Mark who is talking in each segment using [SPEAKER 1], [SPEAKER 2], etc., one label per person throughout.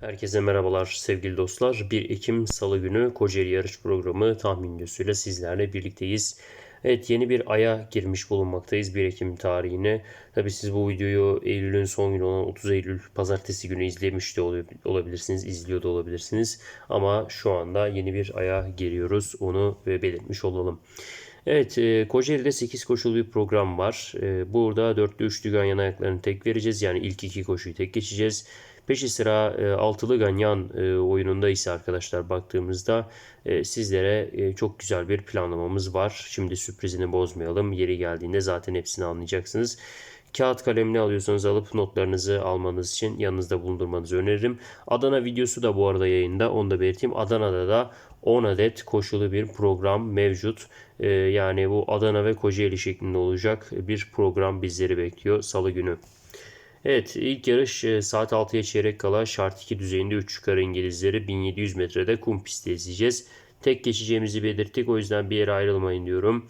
[SPEAKER 1] Herkese merhabalar sevgili dostlar. 1 Ekim Salı günü Kocaeli Yarış Programı tahmin videosuyla sizlerle birlikteyiz. Evet yeni bir aya girmiş bulunmaktayız 1 Ekim tarihine. Tabi siz bu videoyu Eylül'ün son günü olan 30 Eylül pazartesi günü izlemiş de ol- olabilirsiniz, izliyor da olabilirsiniz. Ama şu anda yeni bir aya giriyoruz onu belirtmiş olalım. Evet, e, Kocaeli'de 8 koşulu bir program var. E, burada dörtlü üçlü ganyan ayaklarını tek vereceğiz. Yani ilk iki koşuyu tek geçeceğiz. Peşi sıra e, altılı ganyan e, oyununda ise arkadaşlar baktığımızda e, sizlere e, çok güzel bir planlamamız var. Şimdi sürprizini bozmayalım. Yeri geldiğinde zaten hepsini anlayacaksınız. Kağıt kalemini alıyorsanız alıp notlarınızı almanız için yanınızda bulundurmanızı öneririm. Adana videosu da bu arada yayında. Onu da belirteyim. Adana'da da 10 adet koşulu bir program mevcut. Ee, yani bu Adana ve Kocaeli şeklinde olacak bir program bizleri bekliyor salı günü. Evet ilk yarış e, saat 6'ya çeyrek kala şart 2 düzeyinde 3 yukarı İngilizleri 1700 metrede kum pistte izleyeceğiz. Tek geçeceğimizi belirttik o yüzden bir yere ayrılmayın diyorum.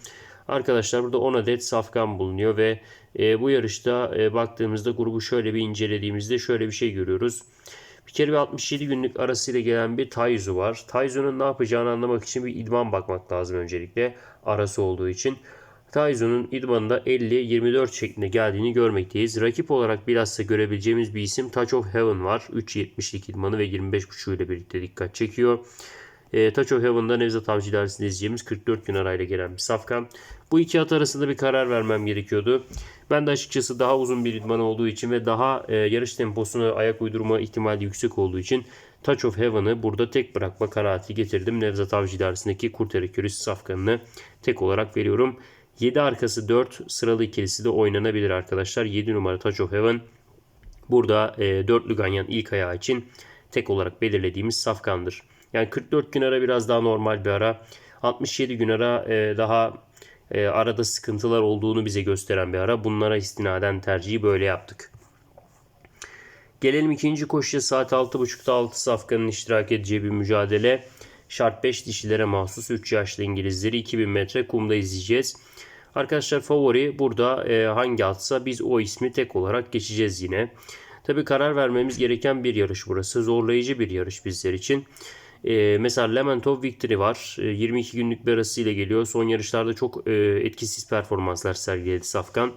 [SPEAKER 1] Arkadaşlar burada 10 adet safkan bulunuyor ve e, bu yarışta e, baktığımızda grubu şöyle bir incelediğimizde şöyle bir şey görüyoruz. Bir kere bir 67 günlük arasıyla gelen bir Taizu var. Taizu'nun ne yapacağını anlamak için bir idman bakmak lazım öncelikle arası olduğu için. Taizu'nun idmanında 50-24 şeklinde geldiğini görmekteyiz. Rakip olarak bilhassa görebileceğimiz bir isim Touch of Heaven var. 3.70'lik idmanı ve 25.5 ile birlikte dikkat çekiyor. E, Touch of Heaven'da Nevzat Avcı dersinde izleyeceğimiz 44 gün arayla gelen bir safkan. Bu iki at arasında bir karar vermem gerekiyordu. Ben de açıkçası daha uzun bir idman olduğu için ve daha e, yarış temposuna ayak uydurma ihtimali yüksek olduğu için Touch of Heaven'ı burada tek bırakma kanaati getirdim. Nevzat Avcı dersindeki Kurtarı Körüsü safkanını tek olarak veriyorum. 7 arkası 4 sıralı ikilisi de oynanabilir arkadaşlar. 7 numara Touch of Heaven burada e, dörtlü ganyan ilk ayağı için tek olarak belirlediğimiz safkandır. Yani 44 gün ara biraz daha normal bir ara. 67 gün ara e, daha e, arada sıkıntılar olduğunu bize gösteren bir ara. Bunlara istinaden tercihi böyle yaptık. Gelelim ikinci koşuya saat 6.30'da 6 safkanın iştirak edeceği bir mücadele. Şart 5 dişilere mahsus 3 yaşlı İngilizleri 2000 metre kumda izleyeceğiz. Arkadaşlar favori burada e, hangi atsa biz o ismi tek olarak geçeceğiz yine. Tabi karar vermemiz gereken bir yarış burası. Zorlayıcı bir yarış bizler için. E, mesela Lementov Victory var. E, 22 günlük bir arasıyla geliyor. Son yarışlarda çok e, etkisiz performanslar sergiledi Safkan.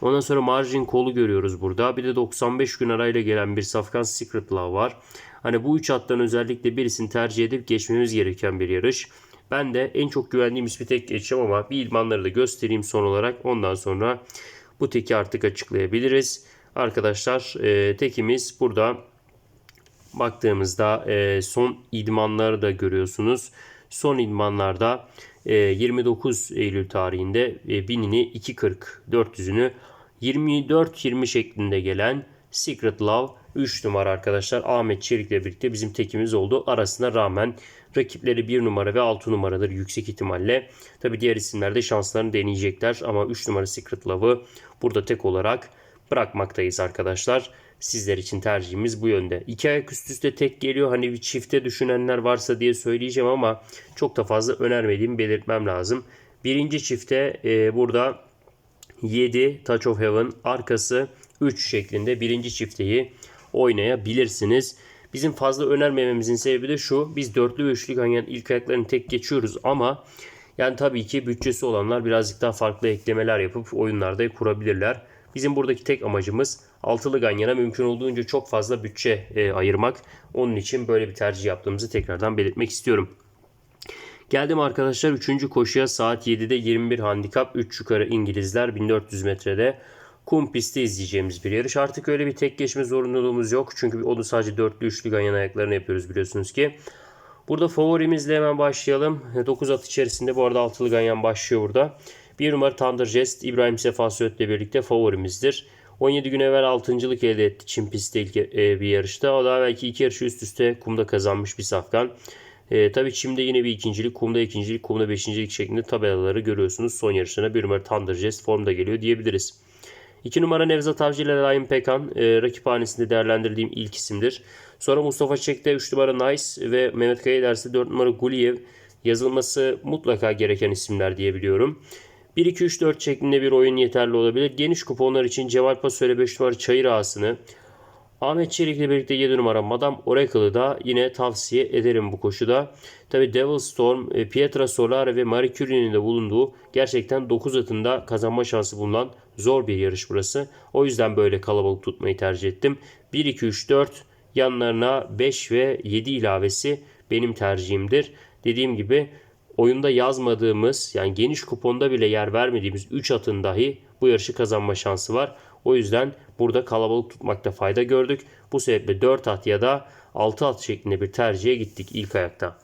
[SPEAKER 1] Ondan sonra Margin kolu görüyoruz burada. Bir de 95 gün arayla gelen bir Safkan Secret Love var. Hani bu üç attan özellikle birisini tercih edip geçmemiz gereken bir yarış. Ben de en çok güvendiğim ismi tek geçeceğim ama bir idmanları da göstereyim son olarak. Ondan sonra bu teki artık açıklayabiliriz. Arkadaşlar e, tekimiz burada baktığımızda e, son idmanları da görüyorsunuz. Son idmanlarda e, 29 Eylül tarihinde e, binini 2.40 400'ünü 24-20 şeklinde gelen Secret Love 3 numara arkadaşlar Ahmet Çelik'le birlikte bizim tekimiz oldu. Arasına rağmen rakipleri 1 numara ve 6 numaradır yüksek ihtimalle. Tabi diğer isimler de şanslarını deneyecekler ama 3 numara Secret Love'ı burada tek olarak bırakmaktayız arkadaşlar. Sizler için tercihimiz bu yönde. İki ayak üst üste tek geliyor. Hani bir çifte düşünenler varsa diye söyleyeceğim ama çok da fazla önermediğimi belirtmem lazım. Birinci çifte e, burada 7 Touch of Heaven arkası 3 şeklinde birinci çifteyi oynayabilirsiniz. Bizim fazla önermememizin sebebi de şu. Biz dörtlü ve üçlü ganyan ilk ayaklarını tek geçiyoruz ama yani tabii ki bütçesi olanlar birazcık daha farklı eklemeler yapıp oyunlarda kurabilirler. Bizim buradaki tek amacımız altılı ganyana mümkün olduğunca çok fazla bütçe e, ayırmak. Onun için böyle bir tercih yaptığımızı tekrardan belirtmek istiyorum. Geldim arkadaşlar 3. koşuya saat 7'de 21 handikap 3 yukarı İngilizler 1400 metrede kum pistte izleyeceğimiz bir yarış. Artık öyle bir tek geçme zorunluluğumuz yok. Çünkü onu sadece dörtlü üçlü ganyan ayaklarını yapıyoruz biliyorsunuz ki. Burada favorimizle hemen başlayalım. 9 at içerisinde bu arada altılı ganyan başlıyor burada. 1 numara Thunder Jest İbrahim Sefa Söğüt'le birlikte favorimizdir. 17 gün evvel 6.lık elde etti Çin pistte ilk e, bir yarışta. O da belki iki yarışı üst üste kumda kazanmış bir safkan. E, tabii Çim'de yine bir ikincilik, kumda ikincilik, kumda beşincilik şeklinde tabelaları görüyorsunuz. Son yarışına bir numara Thunder Jest formda geliyor diyebiliriz. 2 numara Nevzat Avcı ile Ryan Pekan e, rakip hanesinde değerlendirdiğim ilk isimdir. Sonra Mustafa Çek'te 3 numara Nice ve Mehmet Kaya dersi 4 numara Guliyev yazılması mutlaka gereken isimler diyebiliyorum. 1-2-3-4 şeklinde bir oyun yeterli olabilir. Geniş kuponlar için Ceval Pasöre 5 numara Çayır Ağası'nı Ahmet Çelik ile birlikte 7 numara Madame Oracle'ı da yine tavsiye ederim bu koşuda. Tabi Devil Storm, e, Pietra Solare ve Marie Curie'nin de bulunduğu gerçekten 9 atında kazanma şansı bulunan zor bir yarış burası. O yüzden böyle kalabalık tutmayı tercih ettim. 1, 2, 3, 4 yanlarına 5 ve 7 ilavesi benim tercihimdir. Dediğim gibi oyunda yazmadığımız yani geniş kuponda bile yer vermediğimiz 3 atın dahi bu yarışı kazanma şansı var. O yüzden burada kalabalık tutmakta fayda gördük. Bu sebeple 4 at ya da 6 at şeklinde bir tercihe gittik ilk ayakta.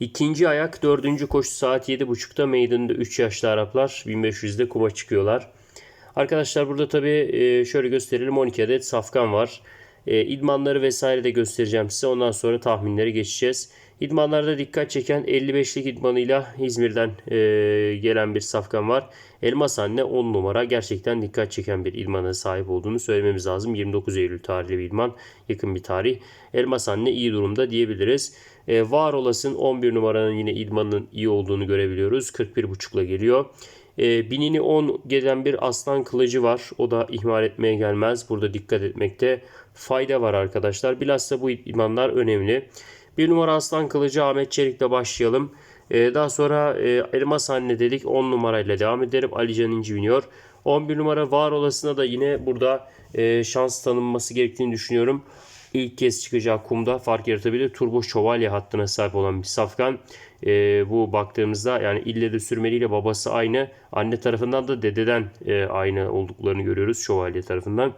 [SPEAKER 1] İkinci ayak dördüncü koşu saat 7.30'da Maiden'da 3 yaşlı Araplar 1500'de kuma çıkıyorlar. Arkadaşlar burada tabi şöyle gösterelim 12 adet safkan var. E, idmanları vesaire de göstereceğim size. Ondan sonra tahminleri geçeceğiz. İdmanlarda dikkat çeken 55'lik idmanıyla İzmir'den e, gelen bir safkan var. Elmas Anne 10 numara gerçekten dikkat çeken bir idmana sahip olduğunu söylememiz lazım. 29 Eylül tarihli bir idman yakın bir tarih. Elmas Anne iyi durumda diyebiliriz. E, var olasın 11 numaranın yine idmanın iyi olduğunu görebiliyoruz. 41.5 ile geliyor. E, binini 10 gelen bir aslan kılıcı var. O da ihmal etmeye gelmez. Burada dikkat etmekte fayda var arkadaşlar. Bilhassa bu idmanlar önemli. Bir numara aslan kılıcı Ahmet Çelik'le başlayalım. E, daha sonra e, elmas anne dedik 10 numarayla devam edelim. Alican İnci biniyor. 11 numara var olasına da yine burada e, şans tanınması gerektiğini düşünüyorum. İlk kez çıkacağı kumda fark yaratabilir. Turbo Şövalye hattına sahip olan bir safkan. E, bu baktığımızda yani ille de sürmeliyle babası aynı. Anne tarafından da dededen e, aynı olduklarını görüyoruz Şövalye tarafından.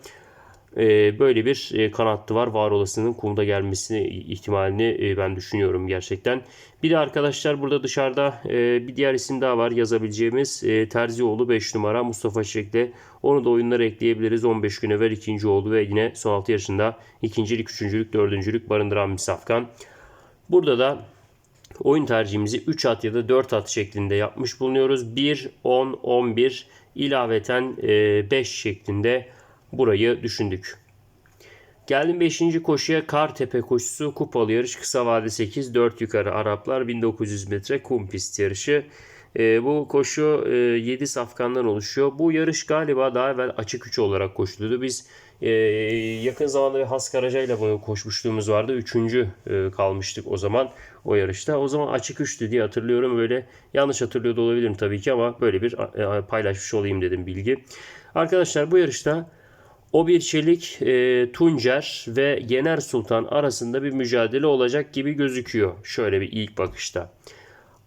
[SPEAKER 1] E, böyle bir e, kanattı var. Var olasının kumda gelmesini ihtimalini e, ben düşünüyorum gerçekten. Bir de arkadaşlar burada dışarıda e, bir diğer isim daha var yazabileceğimiz. E, Terzioğlu 5 numara Mustafa Çiçek'le. Onu da oyunlara ekleyebiliriz. 15 gün evvel ikinci oldu ve yine son 6 yaşında ikincilik, üçüncülük, dördüncülük barındıran bir safkan. Burada da oyun tercihimizi 3 at ya da 4 at şeklinde yapmış bulunuyoruz. 1, 10, 11 ilaveten 5 şeklinde burayı düşündük. Geldim 5. koşuya Kartepe koşusu kupalı yarış kısa vade 8 4 yukarı Araplar 1900 metre kum pist yarışı. E, bu koşu e, 7 safkandan oluşuyor. Bu yarış galiba daha evvel açık 3 olarak koşuluyordu. Biz e, yakın zamanda bir Has ile bunu koşmuşluğumuz vardı. Üçüncü e, kalmıştık o zaman o yarışta. O zaman açık 3'tü diye hatırlıyorum. Böyle yanlış hatırlıyor da olabilirim tabii ki ama böyle bir e, paylaşmış olayım dedim bilgi. Arkadaşlar bu yarışta o bir çelik e, Tuncer ve Yener Sultan arasında bir mücadele olacak gibi gözüküyor. Şöyle bir ilk bakışta.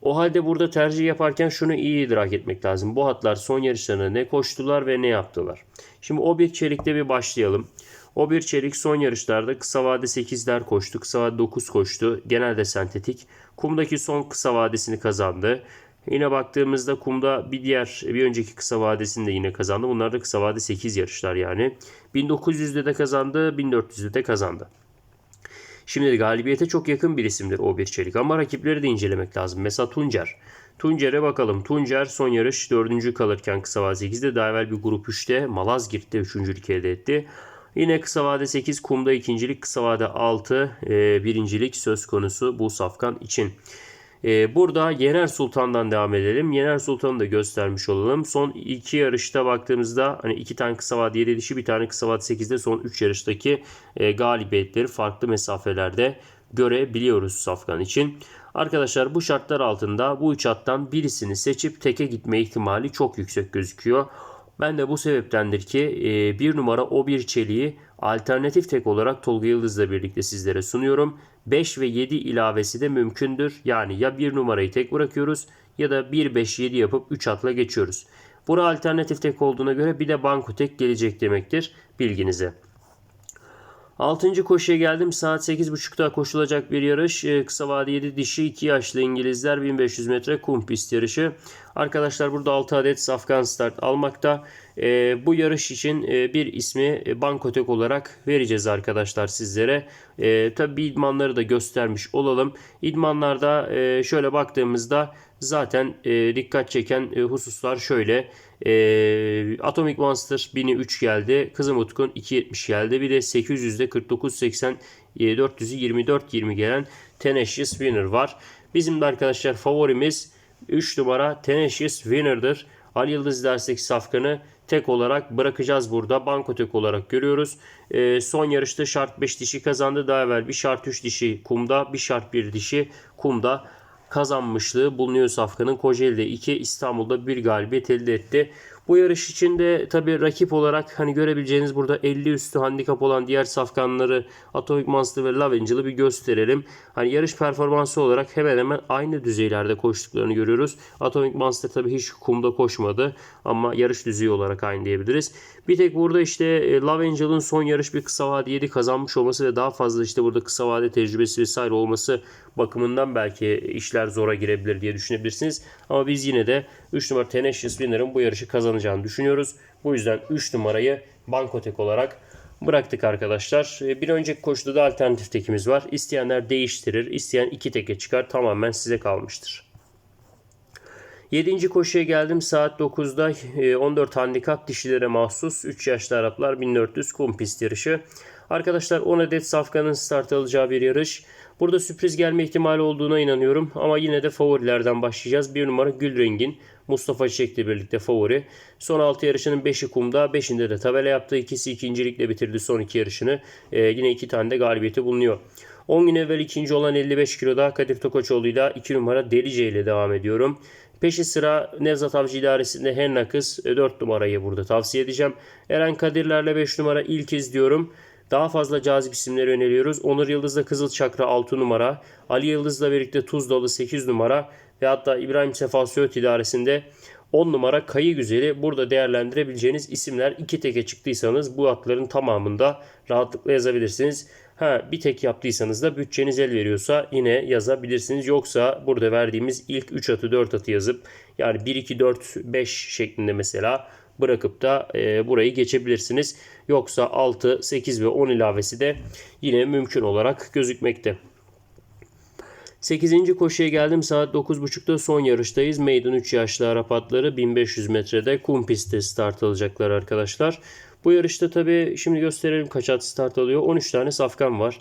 [SPEAKER 1] O halde burada tercih yaparken şunu iyi idrak etmek lazım. Bu hatlar son yarışlarında ne koştular ve ne yaptılar. Şimdi o bir çelikte bir başlayalım. O bir çelik son yarışlarda kısa vade 8'ler koştu. Kısa vade 9 koştu. Genelde sentetik. Kumdaki son kısa vadesini kazandı. Yine baktığımızda kumda bir diğer bir önceki kısa vadesini de yine kazandı. Bunlar da kısa vade 8 yarışlar yani. 1900'de de kazandı, 1400'de de kazandı. Şimdi galibiyete çok yakın bir isimdir o bir çelik ama rakipleri de incelemek lazım. Mesela Tuncer. Tuncer'e bakalım. Tuncer son yarış 4. kalırken kısa vade 8'de daha evvel bir grup 3'te Malazgirt'te 3. elde etti. Yine kısa vade 8, kumda ikincilik, kısa vade 6, e, birincilik söz konusu bu safkan için. Ee, burada Yener Sultan'dan devam edelim. Yener Sultan'ı da göstermiş olalım. Son iki yarışta baktığımızda hani iki tane kısa vade 7 dişi bir tane kısa vade 8'de son 3 yarıştaki e, galibiyetleri farklı mesafelerde görebiliyoruz Safkan için. Arkadaşlar bu şartlar altında bu üç attan birisini seçip teke gitme ihtimali çok yüksek gözüküyor. Ben de bu sebeptendir ki e, bir numara o bir çeliği alternatif tek olarak Tolga Yıldız'la birlikte sizlere sunuyorum. 5 ve 7 ilavesi de mümkündür. Yani ya bir numarayı tek bırakıyoruz ya da 1 5 7 yapıp 3 atla geçiyoruz. Bura alternatif tek olduğuna göre bir de banko tek gelecek demektir bilginize. Altıncı koşuya geldim. Saat 8.30'da koşulacak bir yarış. Ee, kısa vade 7 dişi 2 yaşlı İngilizler 1500 metre kum pist yarışı. Arkadaşlar burada 6 adet safkan start almakta. Ee, bu yarış için e, bir ismi e, Bankotek olarak vereceğiz arkadaşlar sizlere. E, tabii idmanları da göstermiş olalım. İdmanlarda e, şöyle baktığımızda zaten e, dikkat çeken e, hususlar şöyle. E, Atomic Monster 1003 geldi. Kızım Utkun 270 geldi. Bir de 800'de 4980 e, 400'ü 24 20 gelen Tenacious Winner var. Bizim de arkadaşlar favorimiz 3 numara Tenacious Winner'dır. Ali Yıldız dersek safkanı tek olarak bırakacağız burada. Banko tek olarak görüyoruz. Ee, son yarışta şart 5 dişi kazandı. Daha evvel bir şart 3 dişi kumda, bir şart 1 dişi kumda kazanmışlığı bulunuyor Safkan'ın. Kocaeli'de 2, İstanbul'da 1 galibiyet elde etti. Bu yarış içinde tabi rakip olarak hani görebileceğiniz burada 50 üstü handikap olan diğer safkanları Atomic Monster ve Love Angel'ı bir gösterelim. Hani yarış performansı olarak hemen hemen aynı düzeylerde koştuklarını görüyoruz. Atomic Monster tabi hiç kumda koşmadı ama yarış düzeyi olarak aynı diyebiliriz. Bir tek burada işte e, Love Angel'ın son yarış bir kısa vade 7 kazanmış olması ve daha fazla işte burada kısa vade tecrübesi vesaire olması bakımından belki işler zora girebilir diye düşünebilirsiniz. Ama biz yine de 3 numara Tenacious Winner'ın bu yarışı kazanacağını düşünüyoruz. Bu yüzden 3 numarayı Bankotek olarak bıraktık arkadaşlar. E, Bir önceki koşuda da alternatif tekimiz var. İsteyenler değiştirir, isteyen iki teke çıkar. Tamamen size kalmıştır. 7. koşuya geldim saat 9'da e, 14 handikap dişilere mahsus 3 yaşlı Araplar 1400 kum pist yarışı. Arkadaşlar 10 adet safkanın start alacağı bir yarış. Burada sürpriz gelme ihtimali olduğuna inanıyorum ama yine de favorilerden başlayacağız. 1 numara Gülrengin Mustafa Çiçek'le birlikte favori. Son 6 yarışının 5'i kumda, 5'inde de tabela yaptı. İkisi ikincilikle bitirdi son 2 yarışını. Ee, yine 2 tane de galibiyeti bulunuyor. 10 gün evvel ikinci olan 55 kiloda Kadir Tokoçoğlu'yla 2 numara Delice ile devam ediyorum. Peşi sıra Nevzat Avcı İdaresi'nde her nakıs 4 numarayı burada tavsiye edeceğim. Eren Kadirler'le 5 numara ilk izliyorum. Daha fazla cazip isimleri öneriyoruz. Onur Yıldız'la Kızıl Çakra 6 numara. Ali Yıldız'la birlikte Tuzlalı 8 numara. Ve hatta İbrahim Sefa Söğüt idaresinde 10 numara Kayı Güzeli burada değerlendirebileceğiniz isimler iki teke çıktıysanız bu atların tamamında rahatlıkla yazabilirsiniz. Ha bir tek yaptıysanız da bütçeniz el veriyorsa yine yazabilirsiniz. Yoksa burada verdiğimiz ilk 3 atı 4 atı yazıp yani 1 2 4 5 şeklinde mesela bırakıp da e, burayı geçebilirsiniz. Yoksa 6, 8 ve 10 ilavesi de yine mümkün olarak gözükmekte. 8. koşuya geldim. Saat 9.30'da son yarıştayız. Maiden 3 yaşlı Arap atları 1500 metrede kum pistte start alacaklar arkadaşlar. Bu yarışta tabi şimdi gösterelim kaç at start alıyor. 13 tane safkan var.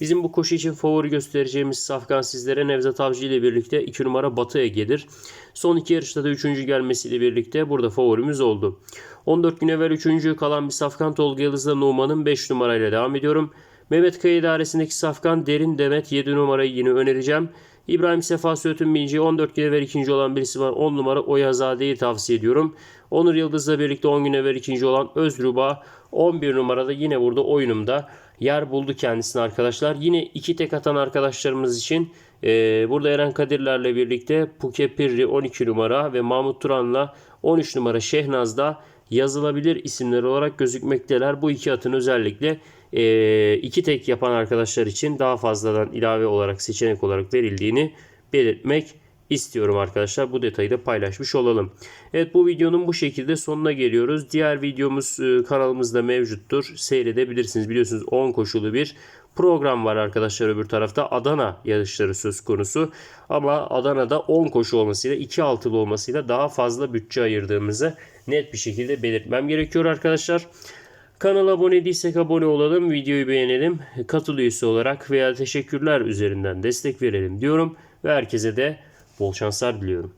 [SPEAKER 1] Bizim bu koşu için favori göstereceğimiz safkan sizlere Nevzat Avcı ile birlikte 2 numara Batı Ege'dir. Son iki yarışta da 3. gelmesiyle birlikte burada favorimiz oldu. 14 gün evvel 3. kalan bir safkan Tolga Yıldız'la Numan'ın 5 numarayla devam ediyorum. Mehmet Kaya idaresindeki safkan Derin Demet 7 numarayı yine önereceğim. İbrahim Sefa Söğüt'ün bineceği 14 gün evvel ikinci olan birisi var. 10 numara Oyazade'yi tavsiye ediyorum. Onur Yıldız'la birlikte 10 gün evvel ikinci olan Özruba 11 numarada yine burada oyunumda yer buldu kendisini arkadaşlar. Yine iki tek atan arkadaşlarımız için e, burada Eren Kadirler'le birlikte Puke Pirri 12 numara ve Mahmut Turan'la 13 numara Şehnaz'da yazılabilir isimler olarak gözükmekteler. Bu iki atın özellikle e, iki tek yapan arkadaşlar için daha fazladan ilave olarak seçenek olarak verildiğini belirtmek istiyorum arkadaşlar. Bu detayı da paylaşmış olalım. Evet bu videonun bu şekilde sonuna geliyoruz. Diğer videomuz e, kanalımızda mevcuttur. Seyredebilirsiniz. Biliyorsunuz 10 koşulu bir program var arkadaşlar öbür tarafta. Adana yarışları söz konusu. Ama Adana'da 10 koşu olmasıyla 2 altılı olmasıyla daha fazla bütçe ayırdığımızı net bir şekilde belirtmem gerekiyor arkadaşlar. Kanala abone değilsek abone olalım, videoyu beğenelim, katıl üyesi olarak veya teşekkürler üzerinden destek verelim diyorum ve herkese de bol şanslar diliyorum.